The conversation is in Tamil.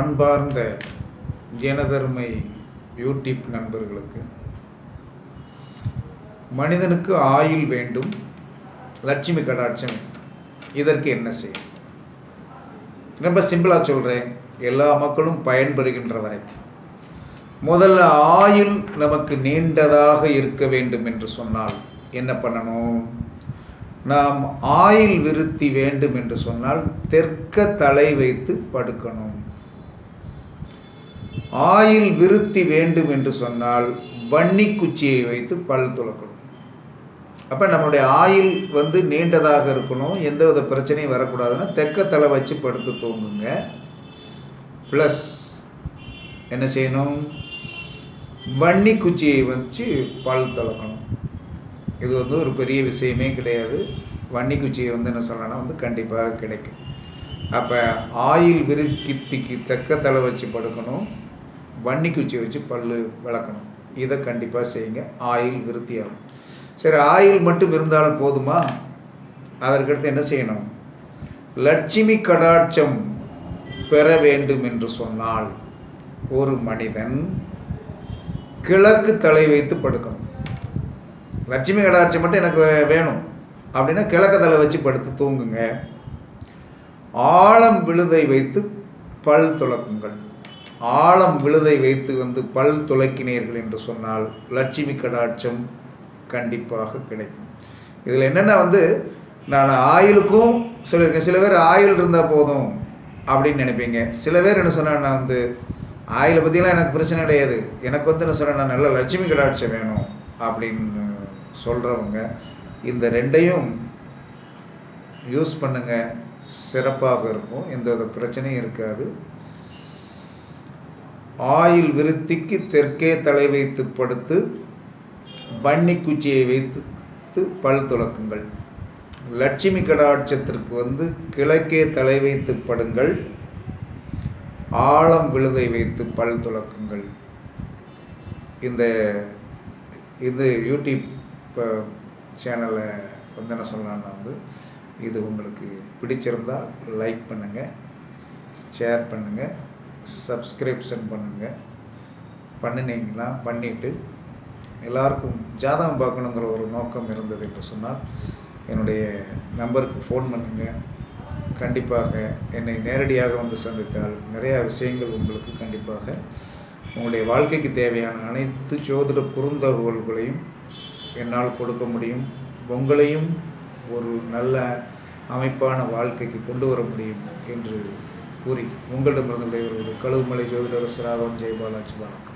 அன்பார்ந்த ஜனதர்மை யூடியூப் நண்பர்களுக்கு மனிதனுக்கு ஆயுள் வேண்டும் லட்சுமி கடாட்சம் வேண்டும் இதற்கு என்ன செய்யும் ரொம்ப சிம்பிளாக சொல்கிறேன் எல்லா மக்களும் பயன்பெறுகின்ற வரைக்கும். முதல்ல ஆயுள் நமக்கு நீண்டதாக இருக்க வேண்டும் என்று சொன்னால் என்ன பண்ணணும்? நாம் ஆயில் விருத்தி வேண்டும் என்று சொன்னால் தெற்க தலை வைத்து படுக்கணும். ஆயில் விருத்தி வேண்டும் என்று சொன்னால் வன்னி குச்சியை வைத்து பல் துளக்கணும். அப்போ நம்மளுடைய ஆயில் வந்து நீண்டதாக இருக்கணும் எந்த வித பிரச்சனையும் வரக்கூடாதுன்னா தெக்க தலை வச்சு படுத்து தூங்குங்க. ப்ளஸ் என்ன செய்யணும்? வன்னி குச்சியை வச்சு பல் துளக்கணும். இது வந்து ஒரு பெரிய விஷயமே கிடையாது. வன்னி குச்சியை வந்து என்ன சொல்லணும்னா வந்து கண்டிப்பாக கிடைக்கும். அப்போ ஆயில் விருத்திக்கு தக்க தலை வச்சு படுக்கணும். வன்னி வச்சு பல் விளக்கணும். இதை கண்டிப்பாக செய்யுங்க. ஆயில் விருத்தியாகும். சரி ஆயில் மட்டும் இருந்தால் போதுமா? அதற்கடுத்து என்ன செய்யணும்? லட்சுமி கடாட்சம் பெற வேண்டும் என்று சொன்னால் ஒரு மனிதன் கிழக்கு தலை வைத்து படுக்கணும். லட்சுமி கடாட்சம் மட்டும் எனக்கு வேணும். அப்படின்னா கிழக்கு தலை வச்சு படுத்து தூங்குங்க. ஆழம் விழுதை வைத்து பல் துளக்குங்கள். ஆழம் விழுதை வைத்து வந்து பல் துளக்கினீர்கள் என்று சொன்னால் லட்சுமி கடாட்சம் கண்டிப்பாக கிடைக்கும். இதில் என்னென்ன வந்து நான் ஆயிலுக்கும் சொல்லியிருக்கேன் சில பேர் ஆயில் இருந்தால் போதும் அப்படின்னு நினைப்பீங்க. சில பேர் என்ன சொன்னால் நான் வந்து ஆயிலை பற்றிலாம் எனக்கு பிரச்சனை கிடையாது. எனக்கு வந்து என்ன சொன்னால் நான் நல்ல லட்சுமி கடாட்சம் வேணும் அப்படின்னு சொல்கிறவங்க இந்த ரெண்டையும் யூஸ் பண்ணுங்கள் சிறப்பாக இருக்கும். எந்த வித பிரச்சனையும் இருக்காது. ஆயில் விருத்திக்கு தெற்கே தலை வைத்து படுத்து பன்னி குச்சியை வைத்து பல் துளக்குங்கள் லட்சுமி கடாட்சத்திற்கு வந்து கிழக்கே தலை வைத்து படுங்கள். ஆழம் விழுதை வைத்து பல் துளக்குங்கள் இந்த இது யூடியூப் சேனலை வந்து என்ன சொல்லலான்னா வந்து இது உங்களுக்கு பிடிச்சிருந்தால் லைக் பண்ணுங்கள் ஷேர் பண்ணுங்கள் சப்ஸ்கிரிப்ஷன் பண்ணுங்கள் பண்ணினீங்கன்னா பண்ணிவிட்டு எல்லாருக்கும் ஜாதகம் பார்க்கணுங்கிற ஒரு நோக்கம் இருந்தது என்று சொன்னால் என்னுடைய நம்பருக்கு ஃபோன் பண்ணுங்கள் கண்டிப்பாக என்னை நேரடியாக வந்து சந்தித்தால் நிறையா விஷயங்கள் உங்களுக்கு கண்டிப்பாக உங்களுடைய வாழ்க்கைக்கு தேவையான அனைத்து ஜோதிட குறுந்தகவல்களையும் என்னால் கொடுக்க முடியும். உங்களையும் ஒரு நல்ல அமைப்பான வாழ்க்கைக்கு கொண்டு வர முடியும் என்று கூறி உங்களிடமிருந்து விடைபெறுவது கழுவுமலை ஜோதிடர் சிராவன் ஜெயபாலாஜி. வணக்கம்.